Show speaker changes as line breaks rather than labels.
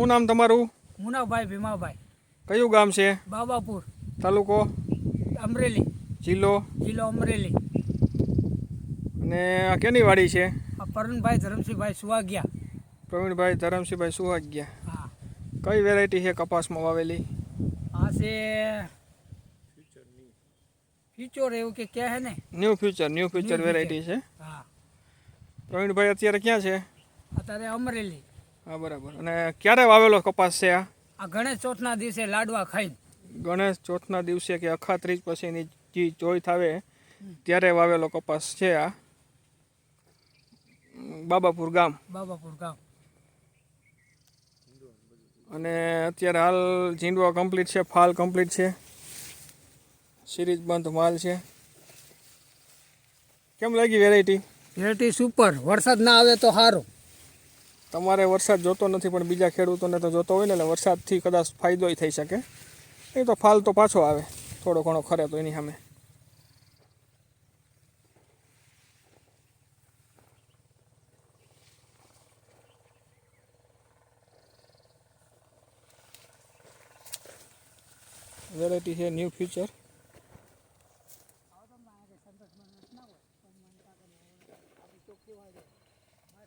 શું નામ તમારું?
મુનાભાઈ ભીમાભાઈ.
કયું ગામ છે?
બાબાપુર.
તાલુકો?
અમરેલી.
જિલ્લો?
જિલ્લો અમરેલી.
અને આ કેની વાડી છે?
આ પરણભાઈ ધરમસિંહભાઈ સુવાગ્યા
પ્રવીણભાઈ ધરમસિંહભાઈ સુવાગ્યા
હા.
કઈ વેરાયટી છે કપાસમાં વાવેલી?
આ છે ફ્યુચર એવું કે કહે ને?
New future new
future
variety છે.
હા.
પ્રવીણભાઈ અત્યારે ક્યાં છે?
અત્યારે અમરેલી.
હા બરાબર. અને ક્યારે વાવેલો કપાસ છે આ?
આ ગણેશ ચોથના દિવસે લાડવા ખાઈ
ગણેશ ચોથના દિવસે કે અખાત્રીજ પછીની જે ચોઈ થાવે ત્યારે વાવેલો કપાસ છે આ. બાબાપુર ગામ.
બાબાપુર ગામ.
અને અત્યારે હાલ ઝીંડવા કમ્પ્લીટ છે ફાલ કમ્પ્લીટ છે. સિરીજ બંધ માલ છે. કેમ લાગી વેરાયટી
વેરાયટી સુપર વરસાદ ના આવે તો સારું
તમારે વરસાદ જોતો નથી પણ બીજા ખેડૂતોને તો જોતો હોય ને એટલે વરસાદથી કદાચ ફાયદોય થઈ શકે એ તો ફાલ તો પાછો આવે થોડો ઘણો ખરે તો એની સામે વેરાયટી છે ન્યૂ ફ્યુચર